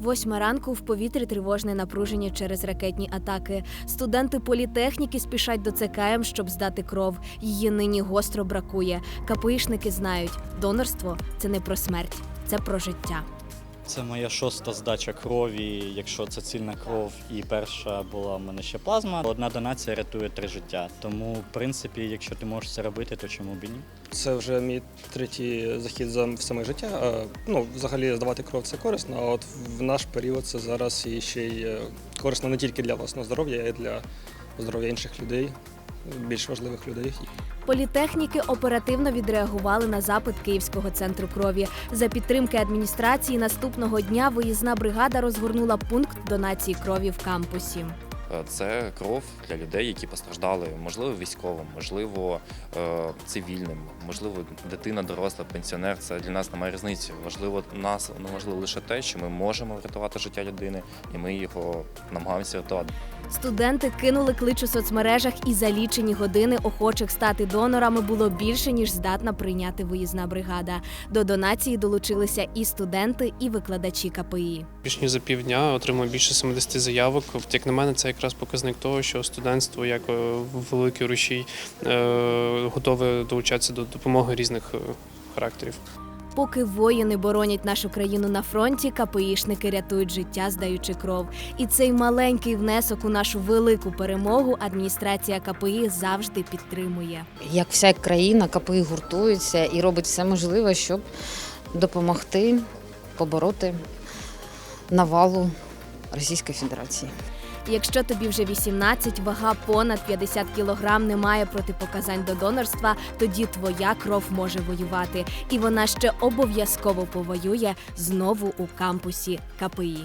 Восьма ранку в повітрі тривожне напруження через ракетні атаки. Студенти політехніки спішать до ЦКМ, щоб здати кров. Її нині гостро бракує. КПІшники знають, донорство це не про смерть, це про життя. Це моя шоста здача крові. Якщо це цільна кров, і перша була в мене ще плазма. Одна донація рятує три життя. Тому, в принципі, якщо ти можеш це робити, то чому б і ні? Це вже мій третій захід за в саме життя. Ну, взагалі здавати кров це корисно, а от в наш період це зараз і ще й е, корисно не тільки для власного здоров'я, а й для здоров'я інших людей, більш важливих людей. Політехніки оперативно відреагували на запит Київського центру крові. За підтримки адміністрації наступного дня виїзна бригада розгорнула пункт донації крові в кампусі. Е, Це кров для людей, які постраждали, можливо, військовим, можливо, е, цивільним, можливо, дитина, доросла, пенсіонер. Це для нас немає різниці. Важливо нас ну, важливо лише те, що ми можемо врятувати життя людини, і ми його намагаємося рятувати. Студенти кинули клич у соцмережах, і за лічені години охочих стати донорами було більше ніж здатна прийняти виїзна бригада. До донації долучилися і студенти, і викладачі КПІ. Більш ніж за півдня отримав більше 70 заявок. Як на мене, це якраз показник того, що студентство, як е, великий рушій, е, готове долучатися до допомоги різних е, характерів. Поки воїни боронять нашу країну на фронті, КПІшники рятують життя, здаючи кров. І цей маленький внесок у нашу велику перемогу адміністрація КПІ завжди підтримує. Як вся країна, КПІ гуртується і робить все можливе, щоб допомогти побороти навалу Російської Федерації. Якщо тобі вже 18, вага понад 50 кілограм, немає протипоказань до донорства, тоді твоя кров може воювати, і вона ще обов'язково повоює знову у кампусі КПІ.